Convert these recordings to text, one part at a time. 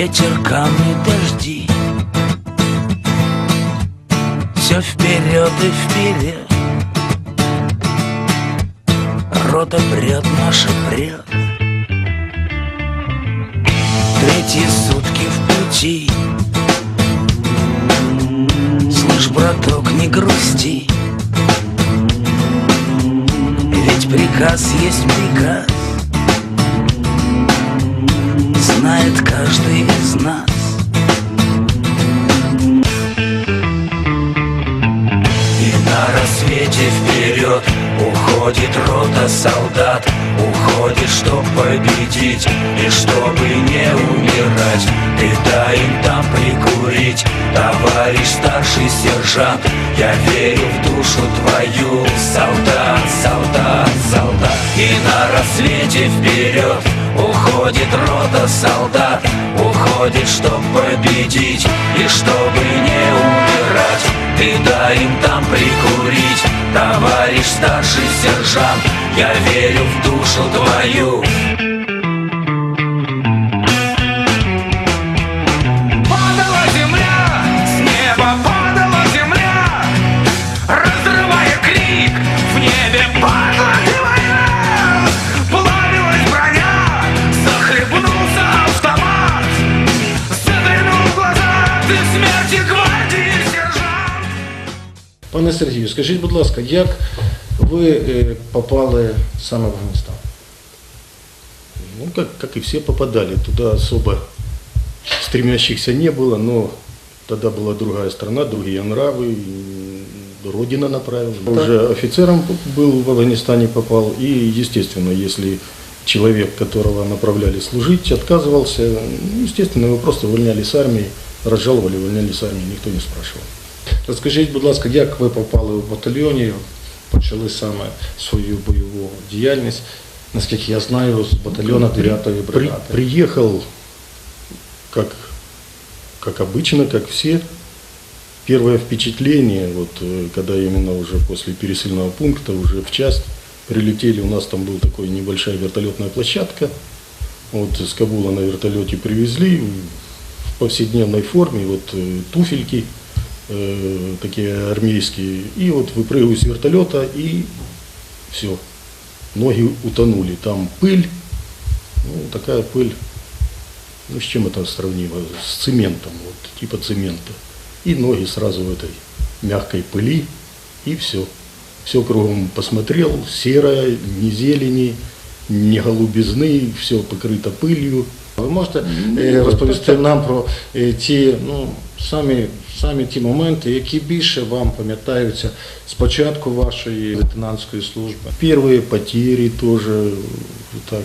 Ветер, камни, дожди. Все вперед и вперед. Рота прет, наша прет Третьи сутки в пути. Слышь, браток, не грусти. Ведь приказ есть приказ Знает каждый из нас. И на рассвете вперед Уходит рота солдат. Уходит, чтоб победить И чтобы не умирать. Ты дай им там прикурить Товарищ старший сержант. Я верю в душу твою Солдат, солдат, солдат. И на рассвете вперед Уходит рота солдат. Уходит, чтоб победить. И чтобы не умирать Ты дай им там прикурить. Товарищ старший сержант Я верю в душу твою Пане Сергію, скажіть, будь ласка, як ви е, попали саме в Афганістан? Ну, как, как и все попадали, туда особо стремящихся не было, но тогда была другая страна, другие нравы, м, Родина направила. Уже офицером был в Афганистане, попал, и, естественно, если человек, которого направляли служить, отказывался, ну, естественно, его просто увольняли с армии, разжаловали, увольняли с армии, никто не спрашивал. Розкажіть, будь ласка, як ви попали в батальйоні, почали саме свою бойову діяльність, наскільки я знаю, з батальйону 9-ї При- бригади. приехал, как, как обычно, как все. Первое впечатление, вот, э, когда именно уже после пересыльного пункта, уже в часть прилетели, у нас там была такая небольшая вертолетная площадка. Вот с Кабула на вертолете привезли в повседневной форме, вот э, туфельки э, такие армейские. И вот выпрыгиваю с вертолета и все. Ноги утонули. Там пыль, ну, такая пыль, ну, с чем это сравнимо? С цементом, вот, типа цемента. И ноги сразу в этой мягкой пыли, и все. Все кругом посмотрел, серое, ни зелени, ни голубизны, все покрыто пылью. Ви можете е, розповісти нам про е, ті, ну, самі, самі ті моменти, які більше вам пам'ятаються з початку вашої лейтенантської служби? Первые потери тоже вот так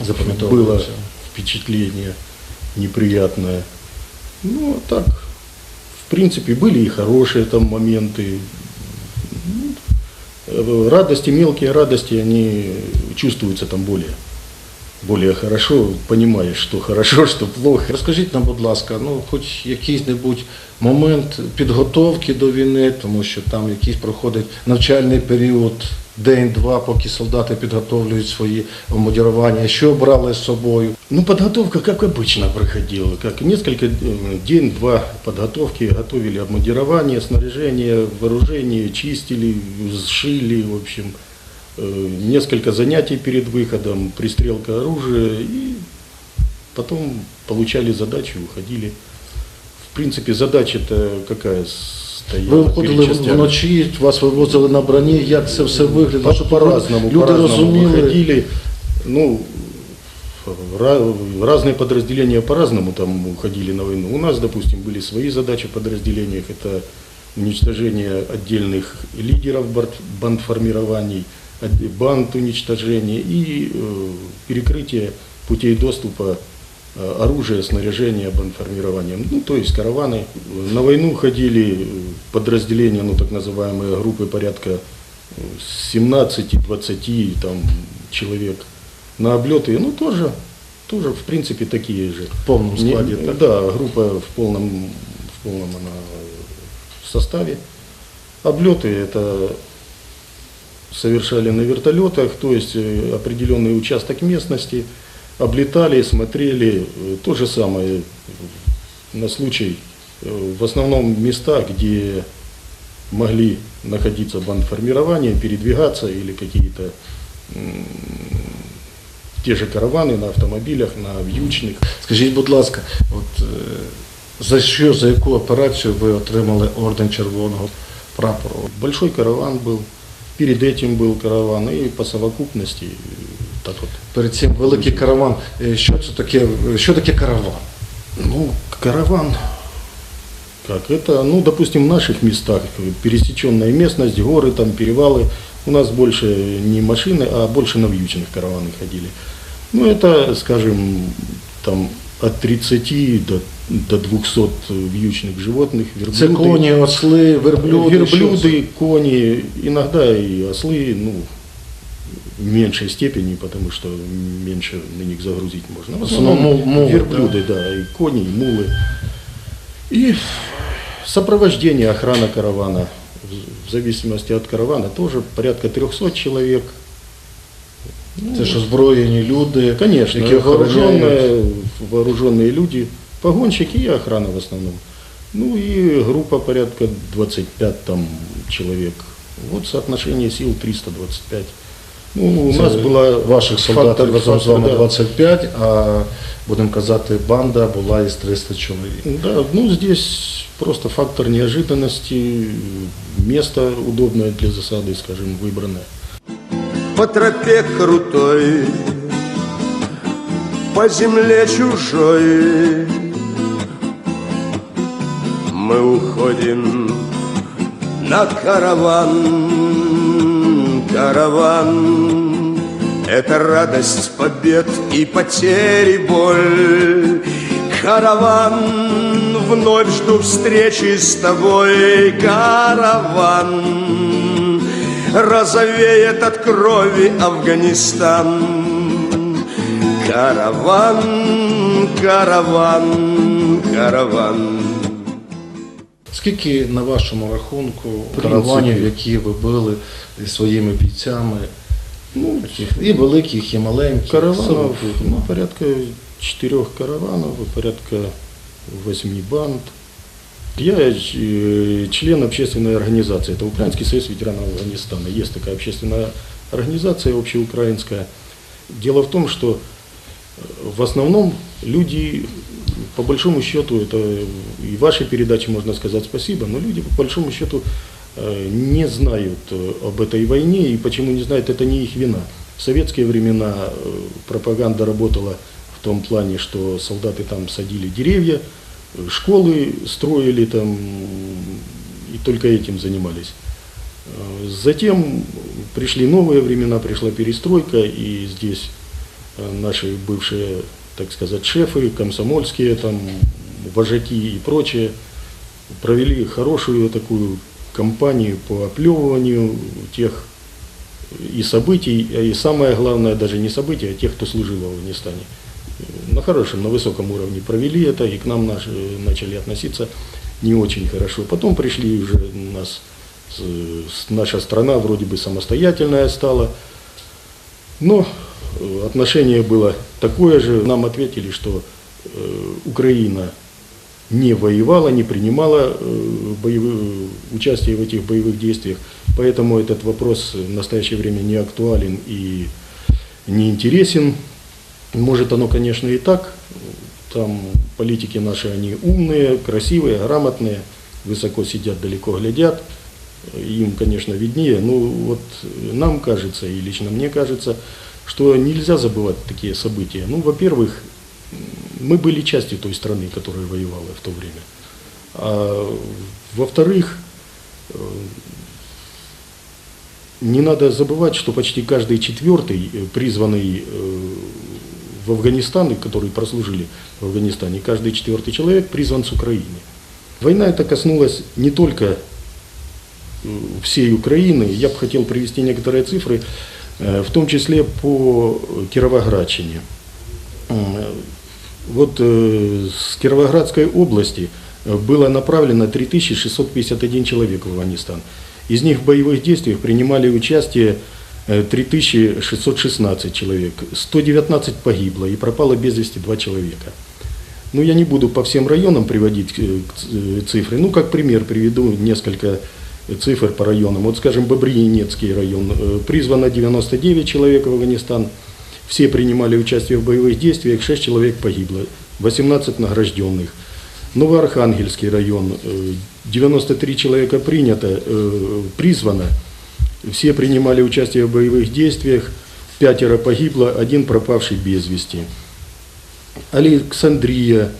было Запам'ятовуються? впечатление неприятное. Ну, а так, в принципе, были и хорошие там моменты. Ну, э, Радости, мелкие радости, они чувствуются там более, Более хорошо, понимаешь, что хорошо, что плохо. Розкажіть нам, будь ласка, ну хоч якийсь-небудь момент підготовки до війни, тому що там якийсь проходить навчальний період, день-два, поки солдати підготовлюють свої обмундірування. Що брали з собою? Ну, подготовка, как обычно, проходила. Как несколько, э, день-два подготовки, готовили обмундирование, снаряжение, вооружение, чистили, сшили, в общем. Э, Несколько занятий перед выходом, пристрелка оружия, и потом получали задачу и уходили. В принципе, задача-то какая стояла Ви виходили перед частями? вночі, вас вивозили на броні, як це все виглядало? По- щоб По-разному, люди по-разному розуміли. выходили. Ну, ра- разные подразделения по-разному там уходили на войну. У нас, допустим, были свои задачи в подразделениях. Это уничтожение отдельных лидеров банд- бандформирований, от- банд уничтожения и э, перекрытие путей доступа э, оружия, снаряжения бандформированием. Ну, то есть караваны. На войну ходили э, подразделения, ну, так называемые группы порядка э, 17-20 там, человек на облеты, ну тоже, тоже в принципе такие же. В повному Не- складі, так? Да, группа в полном, в полном она составе. Облеты это совершали на вертолетах, то есть э, определенный участок местности, облетали, смотрели. Э, То же самое на случай, э, в основном места, где могли находиться бандформирования, передвигаться или какие-то те же караваны на автомобилях, на вьючных. Скажіть, будь ласка, от, за що, за яку операцію ви отримали орден Червоного прапору? Большой караван был, перед этим был караван, и по совокупности э, так вот. Перед цим великий караван. Е, Що це таке? Що таке караван? Ну, караван, как это, ну, допустим, в наших местах, э, пересеченная местность, горы, там, перевалы, у нас больше не машины, а больше на вьючных караваны ходили. Ну, это, скажем, там, от 30 до, до 200 вьючных животных, верблюды. Це коні, осли, верблюди. Верблюды, кони, иногда и ослы, ну, в меньшей степени, потому что меньше на них загрузить можно. В основном Мул- мулы, верблюды, да. и кони, и мулы. И сопровождение, охрана каравана. В- В зависимости от каравана тоже порядка 300 человек. Ну, Це ж озброєні люди, Конечно, які охороняють. вооруженные, вооруженные люди, погонщики и охрана в основном. Ну и группа порядка 25 там человек. Вот соотношение сил 325. Ну, у Це нас была ваших солдатів фактор- разом з фактор, вами да. 25, а будемо казати, банда була із 300 чоловік. Да, ну здесь просто фактор неожиданности, место удобное для засады, скажем, выбранное. по тропе крутой, по земле чужой. мы уходим на караван, караван. Это радость побед и потери боль. Караван, вновь жду встречи с тобой, караван розовеет от крови Афганистан. Караван, караван, караван. Скільки на вашому рахунку караванів, які ви били зі своїми бійцями, ну, і великих, і маленьких, Караванов, совокупно? ну, порядка четырех караванов, и порядка восьми банд. Я э, член общественной организации, это Украинский союз ветеранов Афганистана. Есть такая общественная организация общеукраинская. Дело в том, что э, в основном люди, по большому счету, это и вашей передаче можно сказать спасибо, но люди, по большому счету, э, не знают э, об этой войне, и почему не знают, это не их вина. В советские времена э, пропаганда работала в том плане, что солдаты там садили деревья, школы строили там, и только этим занимались. Затем пришли новые времена, пришла перестройка, и здесь наши бывшие, так сказать, шефы, комсомольские, там, вожаки и прочее, провели хорошую такую кампанию по оплевыванию тех и событий, а и самое главное, даже не событий, а тех, кто служил в Афганистане. На хорошем, на высоком уровне провели это, и к нам наши начали относиться не очень хорошо. Потом пришли уже нас, наша страна вроде бы самостоятельная стала, но отношение было такое же. Нам ответили, что э, Украина не воевала, не принимала э, боевые- участие в этих боевых действиях, поэтому этот вопрос в настоящее время не актуален и не интересен. Может оно, конечно, и так. Там политики наши, они умные, красивые, грамотные, высоко сидят, далеко глядят. Им, конечно, виднее. Но вот нам кажется, и лично мне кажется, что нельзя забывать такие события. Ну, во-первых, мы были частью той страны, которая воевала в то время. А во-вторых, э, не надо забывать, что почти каждый четвертый э, призванный э, в Афганистан, и которые прослужили в Афганистане, каждый четвертый человек призван с Украины. Война эта коснулась не только всей Украины. Я бы хотел привести некоторые цифры, в том числе по Кировоградчине. Э, Вот э, с Кировоградской области э, было направлено 3651 человек в Афганистан. Из них в боевых действиях принимали участие э, 3616 человек, 119 погибло и пропало без вести 2 человека. Ну, я не буду по всем районам приводить э, э, цифры. Ну, как пример приведу несколько цифр по районам. Вот, скажем, Бобринецкий район. Э, Призвано 99 человек в Афганистан. Все принимали участие в боевых действиях, 6 человек погибло, 18 награжденных. Новоархангельский район. э, 93 человека принято, э, призвано. Все принимали участие в боевых действиях, пятеро погибло, один пропавший без вести. Александрия,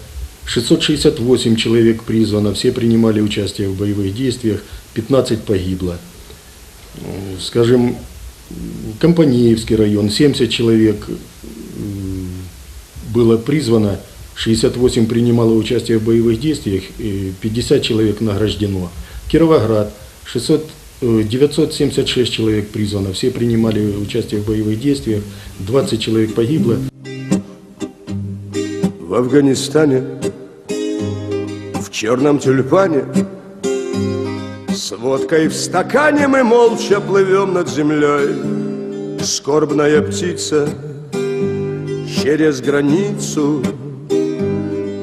668 человек призвано, все принимали участие в боевых действиях, 15 погибло. Э, Скажем, Компаниевский район, 70 человек было призвано, 68 принимало участие в боевых действиях, и 50 человек награждено. Кировоград, 600, э, 976 человек призвано, все принимали участие в боевых действиях, 20 человек погибло, В Афганистане, в черном тюльпане, С водкой в стакане мы молча плывем над землей. Скорбная птица через границу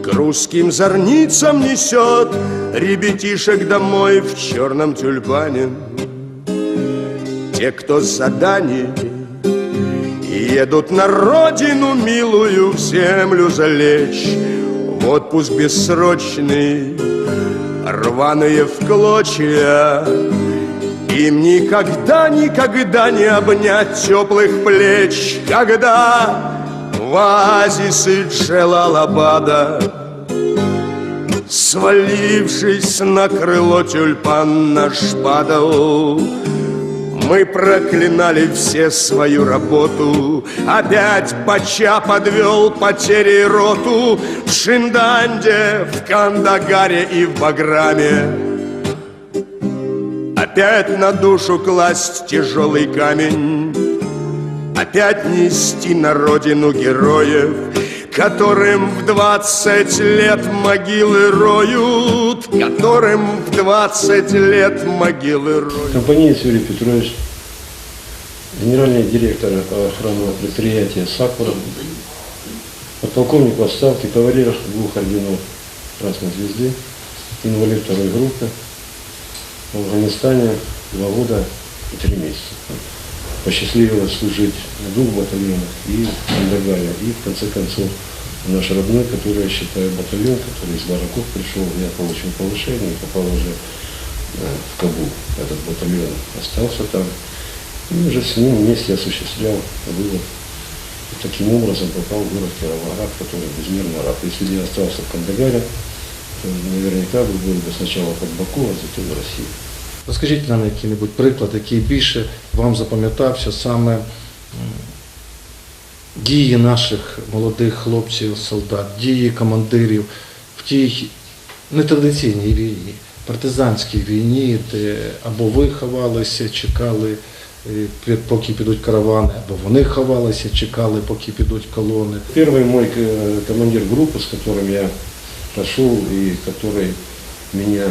К русским зорницам несет Ребятишек домой в черном тюльпане. Те, кто с заданий Едут на родину милую в землю залечь В отпуск бессрочный Рваные в клочья. Им никогда, никогда не обнять теплых плеч Когда в оазисы Джелалабада Свалившись на крыло тюльпан наш падал мы проклинали все свою работу. Опять Бача подвел потери роту. В Шинданде, в Кандагаре и в Баграме. Опять на душу класть тяжелый камень. Опять нести на родину героев Которым в двадцать лет могилы роют Которым в двадцать лет могилы роют Компаниец Юрий Петрович, генеральный директор охранного предприятия «Сакура», подполковник в отставке, кавалер двух орденов Красной Звезды, инвалид второй группы, в Афганистане два года и три месяца. Посчастливилось служить в двух батальонах и в Кандагаре, и в конце концов наш родной, который, я считаю, батальон, который из Бараков пришел, я получил повышение попал уже э, в Кабул. Этот батальон остался там. И уже с ним вместе осуществлял вывод. И таким образом попал в город Кировоград, который безмерно рад. Если бы я остался в Кандагаре, то наверняка бы был бы сначала под Баку, а затем в России. Розкажіть нам який-небудь приклад, який більше вам запам'ятався саме м, дії наших молодих хлопців, солдат, дії командирів в тій нетрадиційній війні, партизанській війні, де або ви ховалися, чекали, е, пі- поки підуть каравани, або вони ховалися, чекали, поки підуть колони. Первый мой э, командир группы, с которым я пошел и который меня,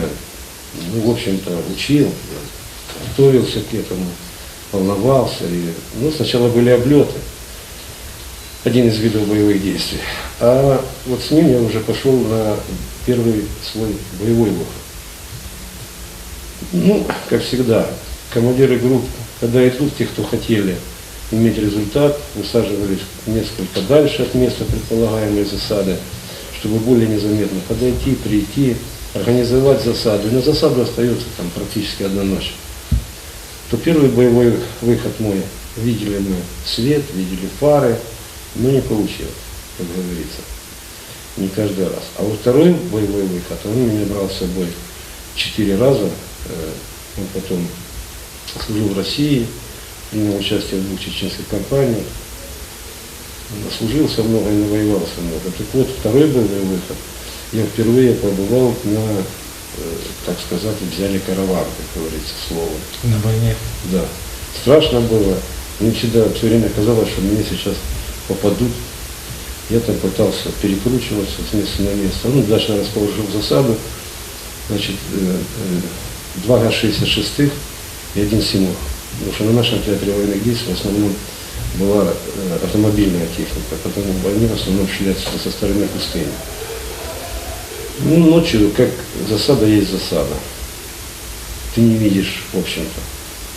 ну, в общем-то, учил, я готовился к этому, волновался. И, ну, сначала были облеты, Один из видов боевых действий. А вот с ним я уже пошел на первый свой боевой выход. Ну, как всегда, командиры групп, когда идут, те, кто хотели иметь результат, высаживались несколько дальше от места предполагаемой засады, чтобы более незаметно подойти, прийти, организовать засаду. И на засаду остается там практически одна ночь. То первый боевой выход мой, видели мы свет, видели фары, но не получилось, как говорится. Не каждый раз. А вот второй боевой выход, он меня брал с собой четыре раза. Э, Он потом служил в России, принял участие в двух чеченских кампаниях. Наслужился много и навоевался много. Так вот, второй боевой выход, я впервые побывал на, э, так сказать, взяли караван, как говорится, слово. На війні. Да. Страшно было. Мне всегда все время казалось, что мне сейчас попадут. Я там пытался перекручиваться с места на место. Ну, дальше расположил засаду. Значит, э, э, два Га-66 и один Симур. Потому что на нашем театре военных действий в основном была э, автомобильная техника, потому они в основном отсюда со стороны пустыни. Ну, ночью, как засада есть засада. Ты не видишь, в общем-то,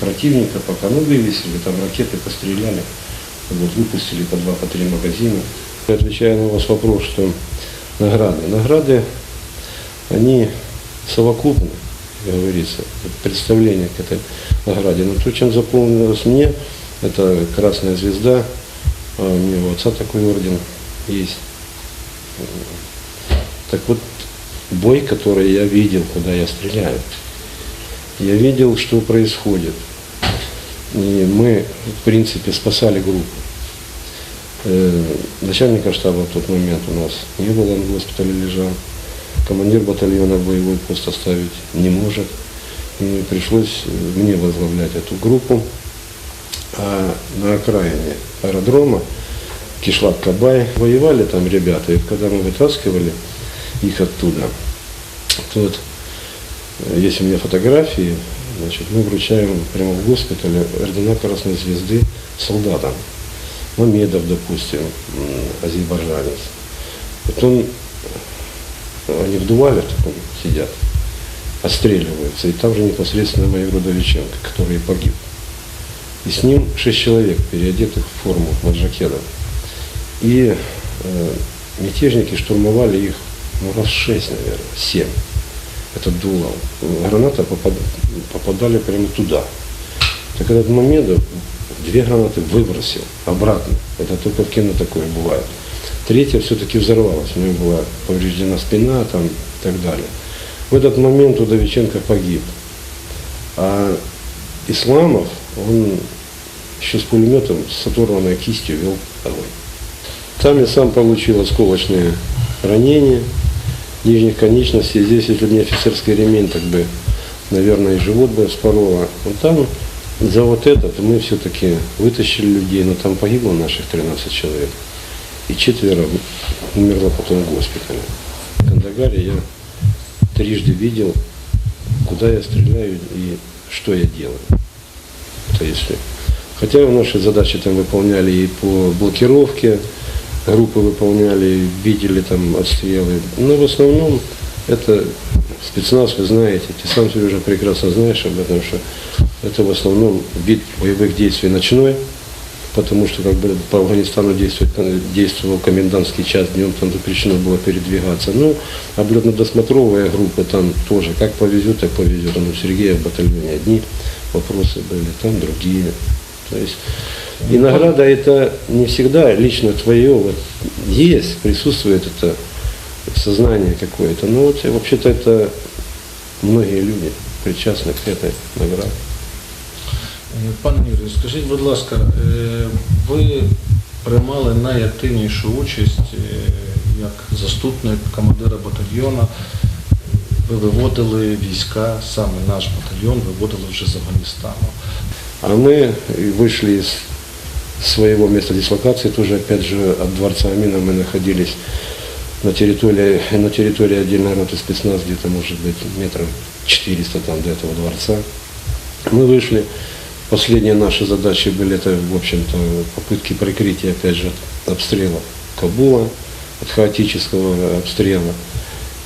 противника, пока ну вывесили, там ракеты постреляли, вот, выпустили по два, по три магазина. Отвечая на ваш вопрос, что награды. Награды, они совокупны, как говорится, представление к этой награде. Но то, чем запомнилось мне, это Красная Звезда, а у меня отца такой орден есть. Так вот, бой, который я видел, когда я стреляю, я видел, что происходит. И мы, в принципе, спасали группу. Э, начальника штаба в тот момент у нас не было, он в госпитале лежал. Командир батальона боевой пост оставить не может. И пришлось мне возглавлять эту группу. А на окраине аэродрома Кишлак Кабай воевали там ребята. И когда мы вытаскивали их оттуда, то вот, э, есть у меня фотографии, значит, мы вручаем прямо в госпитале ордена Красной Звезды солдатам. Мамедов, допустим, азербайджанец. Потом они в Дувале таком сидят, отстреливаются. И там же непосредственно майор Удовиченко, который погиб. И с ним шесть человек, переодетых в форму маджакедов. И э, мятежники штурмовали их ну, раз шесть, наверное, семь. Это дуло. Граната попад, попадали прямо туда. Так этот момент две гранаты выбросил обратно. Это только в кино такое бывает. Третья все-таки взорвалась, у нее была повреждена спина там, и так далее. В этот момент Удовиченко погиб. А Исламов, он еще с пулеметом, с оторванной кистью вел огонь. Там я сам получил осколочные ранения нижних конечностей. Здесь, если бы не офицерский ремень, так бы, наверное, и живот бы вспорола. Вот там за вот этот мы все-таки вытащили людей, но там погибло наших 13 человек. И четверо умерло потом в госпитале. В Кандагаре я трижды видел, куда я стреляю и что я делаю. То есть, хотя наши задачи там выполняли и по блокировке, группы выполняли, видели там отстрелы. Но в основном это спецназ, вы знаете, ты сам Сережа прекрасно знаешь об этом, что это в основном вид боевых действий ночной, потому что как бы по Афганистану действует, действовал комендантский час, днем там запрещено было передвигаться. Ну, облетно-досмотровая группа там тоже, как повезет, так повезет. Ну, Сергея в батальоне одни вопросы были, там другие. То есть и награда это не всегда лично твое, вот есть, присутствует это сознание какое-то. Но вот вообще-то это многие люди причастны к этой награде. Е, Пане Юрію, скажіть, будь ласка, е, ви приймали найактивнішу участь е, як заступник командира батальйона. Ви виводили війська, саме наш батальйон виводили вже з Афганістану. А мы вышли из своего места дислокации, тоже опять же от дворца Амина мы находились на территории, на территории отдельной роты спецназ, где-то может быть метров 400 там до этого дворца. Мы вышли, последние наши задачи были, это, в общем-то, попытки прикрытия, опять же, от обстрела Кабула, от хаотического обстрела.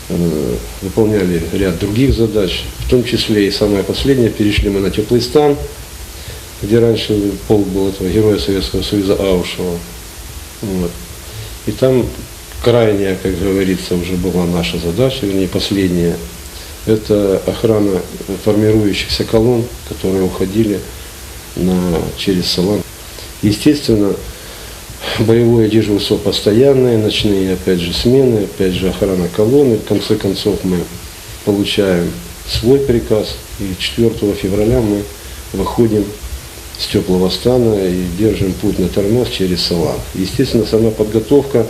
Э, Выполняли ряд других задач, в том числе и самое последнее, перешли мы на теплый стан, где раньше полк был этого героя Советского Союза Аушева. Вот. И там крайняя, как говорится, уже была наша задача, вернее последняя, это охрана формирующихся колонн, которые уходили на, через Салан. Естественно, боевое дежурство постоянное, ночные, опять же, смены, опять же, охрана колонны. В конце концов, мы получаем свой приказ, и 4 февраля мы выходим с теплого стана и держим путь на тормоз через Салан. Естественно, сама подготовка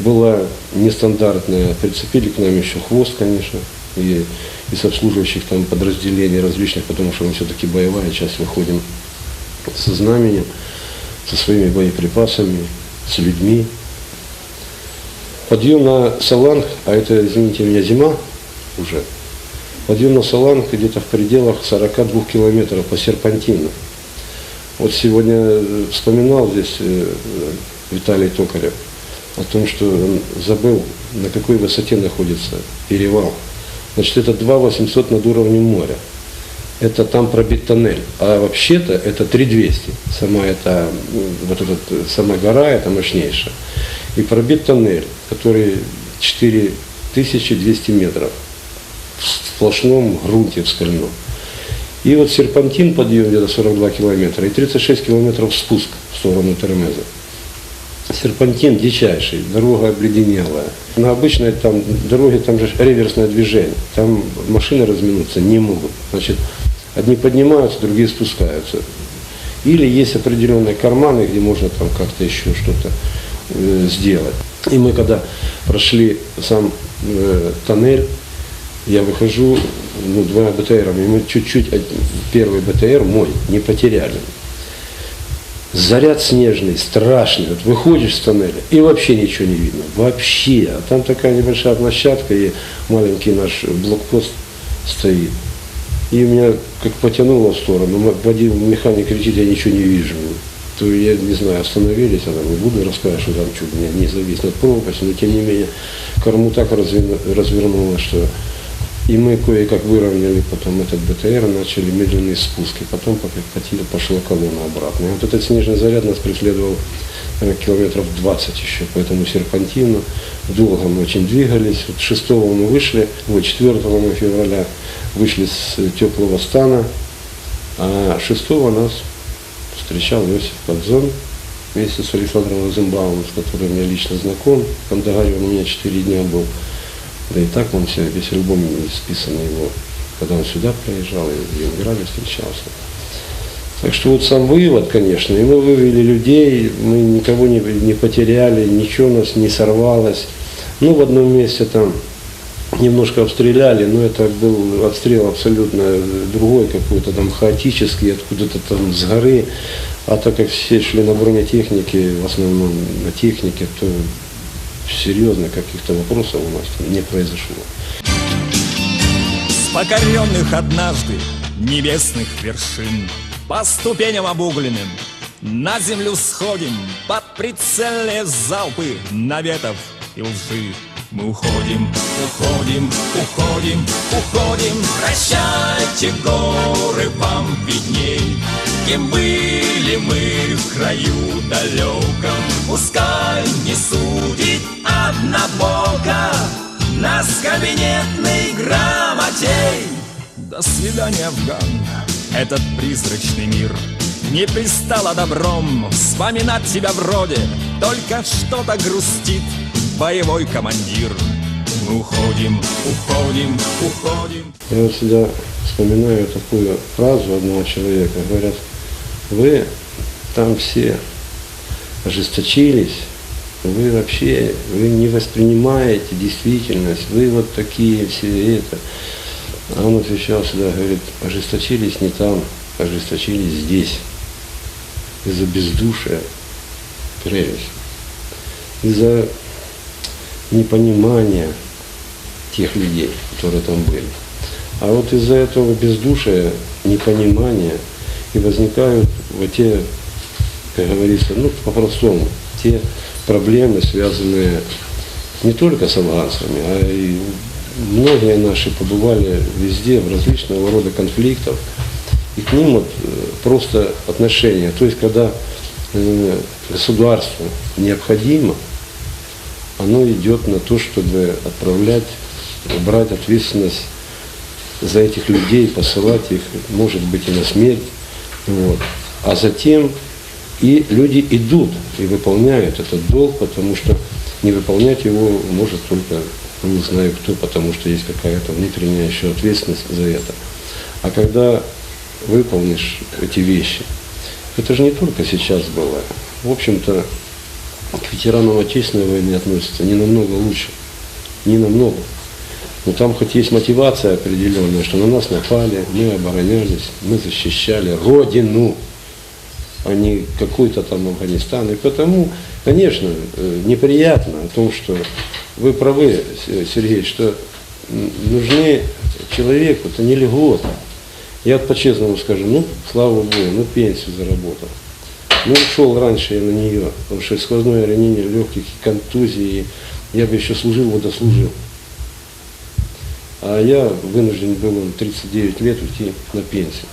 была нестандартная. Прицепили к нам еще хвост, конечно, и из обслуживающих там подразделений различных, потому что мы все-таки боевая часть, выходим со знаменем, со своими боеприпасами, с людьми. Подъем на Саланг, а это, извините меня, зима уже, Подъем на Саланг где-то в пределах 42 километров по серпантину. Вот сегодня э, вспоминал здесь э, Виталий Токарев о том, что он забыл, на какой высоте находится перевал. Значит, это 2 800 над уровнем моря. Это там пробит тоннель. А вообще-то это 3200. Сама эта, вот эта сама гора, это мощнейшая. И пробит тоннель, который 4200 метров в сплошном грунте, в скальном. И вот серпантин подъем где-то 42 километра и 36 километров спуск в сторону Термеза. Серпантин дичайший, дорога обледенелая. На обычной там дороге там же реверсное движение. Там машины разминуться не могут. Значит, одни поднимаются, другие спускаются. Или есть определенные карманы, где можно там как-то еще что-то э, сделать. И мы когда прошли сам э, тоннель, я выхожу ну, двумя БТРами, мы чуть-чуть, первый БТР мой, не потеряли. Заряд снежный, страшный. Вот выходишь с тоннеля, и вообще ничего не видно. Вообще. А там такая небольшая площадка, и маленький наш блокпост стоит. И меня как потянуло в сторону. Водил механик кричит, я ничего не вижу. То я не знаю, остановились, а там не буду рассказывать, что там чуть меня не завис над но тем не менее корму так развернуло, что и мы кое-как выровняли потом этот БТР, начали медленные спуски. Потом покатили, пошла колонна обратно. И вот этот снежный заряд нас преследовал наверное, километров 20 еще по этому серпантину. Долго мы очень двигались. Вот 6 мы вышли, вот 4 мы февраля вышли с теплого стана, а 6 нас встречал Иосиф Кобзон вместе с Александром Розенбаумом, с которым я лично знаком. В Кандагаре он у меня 4 дня был. Да и так он все, весь альбом списан его, когда он сюда приезжал и в Ленинграде встречался. Так что вот сам вывод, конечно, и мы вывели людей, мы никого не, не потеряли, ничего у нас не сорвалось. Ну, в одном месте там немножко обстреляли, но это был обстрел абсолютно другой, какой-то там хаотический, откуда-то там с горы. А так как все шли на бронетехнике, в основном на технике, то серьезно каких-то вопросов у нас не произошло. С покоренных однажды небесных вершин По ступеням обугленным на землю сходим Под прицельные залпы наветов и лжи мы уходим, уходим, уходим, уходим. Прощайте, горы, вам видней. Кем были мы в краю далеком? Пускай не судит однобоко Нас кабинетный грамотей До свидания, Афган, этот призрачный мир не пристало добром. Вспоминать тебя вроде Только что-то грустит боевой командир Мы уходим, уходим, уходим Я вот всегда вспоминаю такую фразу одного человека Говорят, вы там все ожесточились, вы вообще, вы не воспринимаете действительность, вы вот такие все это. А он отвечал всегда, говорит, ожесточились не там, ожесточились здесь. Из-за бездушия, прелесть. Из-за непонимания тех людей, которые там были. А вот из-за этого бездушия, непонимания и возникают вот те, как говорится, ну, по-простому, те проблемы, связанные не только с афганцами, а и многие наши побывали везде, в различного рода конфликтов, и к ним вот э, просто отношения. То есть, когда э, государству необходимо, оно идет на то, чтобы отправлять, брать ответственность за этих людей, посылать их, может быть, и на смерть. Вот. А затем и люди идут и выполняют этот долг, потому что не выполнять его может только, ну, не знаю кто, потому что есть какая-то внутренняя еще ответственность за это. А когда выполнишь эти вещи, это же не только сейчас было. В общем-то, к ветеранам Отечественной войны относятся не намного лучше. Не намного. Но там хоть есть мотивация определенная, что на нас напали, мы оборонялись, мы защищали Родину, а не какой-то там Афганистан. И потому, конечно, э, неприятно о том, что вы правы, Сергей, что нужны человеку, это не льгота. Я вот по-честному скажу, ну, слава Богу, ну, пенсию заработал. Ну, ушел раньше я на нее, потому что сквозное ранение легких, контузии, я бы еще служил, вот дослужил. А я вынужден был в 39 лет уйти на пенсию.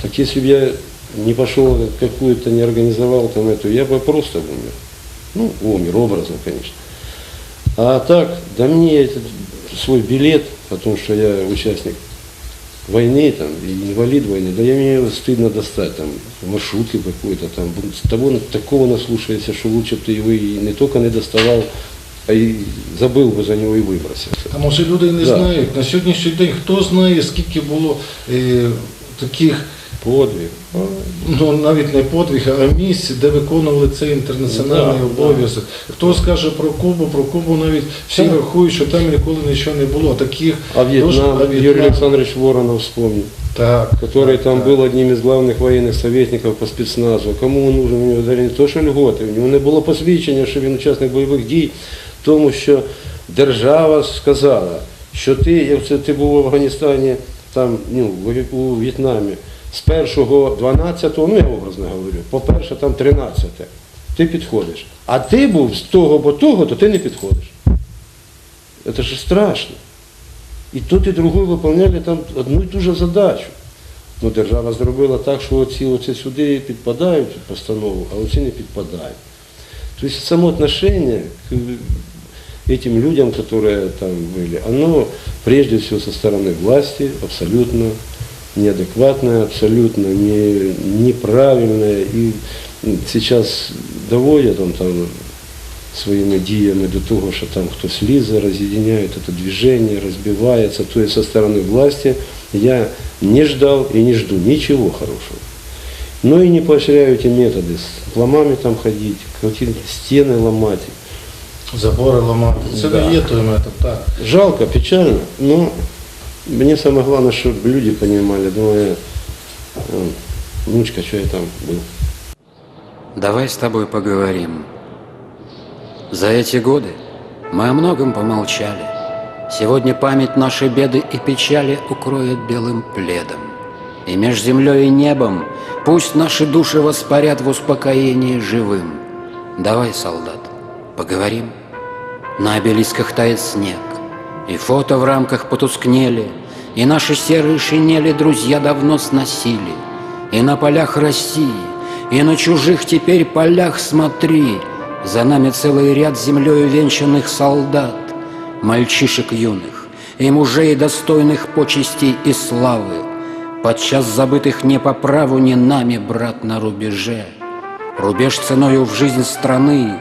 Так если бы я не пошел какую-то, не организовал там эту, я бы просто умер. Ну, умер, образно, конечно. А так, да мне этот свой билет, потому что я участник войны, там, и инвалид войны, да я мне его стыдно достать, там, в маршрутке какой-то, там, с того, такого наслушаешься, что лучше б ты его и не только не доставал, а і забив би за нього і вибросився. А може люди і не Да. знають. На сьогоднішній день хто знає, скільки було е, таких, Подвиг. ну навіть не подвиг, а місць, де виконували цей інтернаціональний Да, да. обов'язок. Хто скаже про Кубу, про Кубу навіть всі Так. рахують, що там ніколи нічого не було. Таких А Вьетнам, дуже- а Юрий В'єтнам- Александрович Воронов вспомнил, так, который так, там так. был одним из главных военных советников по спецназу. Кому он нужен? У нього дали не то, що льготи, у нього не було посвідчення, що він учасник бойових дій, тому що держава сказала, що ти, якщо ти був в Афганістані, там, ну, в- у В'єтнамі, з першого 12-го, ну я образно говорю, по-перше, там 13-те, ти підходиш. А ти був з того по того, то ти не підходиш. Це ж страшно. І тут і другою виповняли там одну і ту же задачу. Ну, держава зробила так, що оці, оці сюди підпадають в постанову, а оці не підпадають. Тобто само отношение к этим людям, которые там были, оно прежде всего со стороны власти абсолютно неадекватное, абсолютно не, неправильное. И сейчас доводят он там своїми діями до того, що там хтось лізе, роз'єдняє це движення, розбивається. То есть со стороны власти я не ждал и не жду ничего хорошего. Но и не поощряю эти методы, с ломами там ходить, какие стены ломать. забори ламати. Це Да. не є той метод, так. Жалко, печально, но мне самое главное, чтобы люди понимали, думаю, э, внучка, что я там был. Давай с тобой поговорим. За эти годы мы о многом помолчали. Сегодня память нашей беды и печали укроет белым пледом. И меж землей и небом пусть наши души воспарят в успокоении живым. Давай, солдат, поговорим. На обелисках тает снег, и фото в рамках потускнели, и наши серые шинели друзья давно сносили. И на полях России, и на чужих теперь полях смотри, за нами целый ряд землею венчанных солдат, мальчишек юных и мужей, достойных почестей и славы, подчас забытых не по праву, не нами, брат, на рубеже. Рубеж ценою в жизнь страны,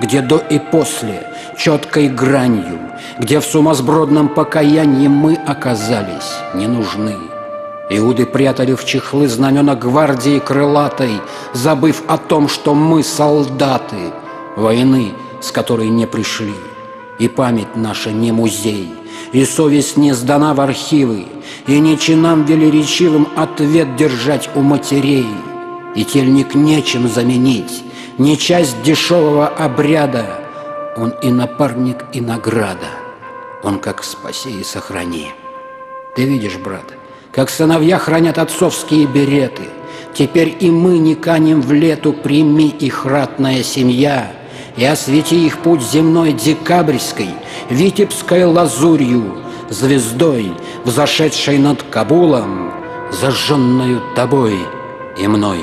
где до и после, четкой гранью, где в сумасбродном покаянии мы оказались не нужны. Иуды прятали в чехлы знамена гвардии крылатой, забыв о том, что мы солдаты войны, с которой не пришли. И память наша не музей, и совесть не сдана в архивы, и не чинам велеречивым ответ держать у матерей. И тельник нечем заменить, не часть дешевого обряда, он и напарник, и награда, он как спаси и сохрани. Ты видишь, брат, как сыновья хранят отцовские береты. Теперь и мы не канем в лету, прими их ратная семья, и освети их путь земной декабрьской, витебской лазурью, звездой, взошедшей над Кабулом, зажженную тобой и мной.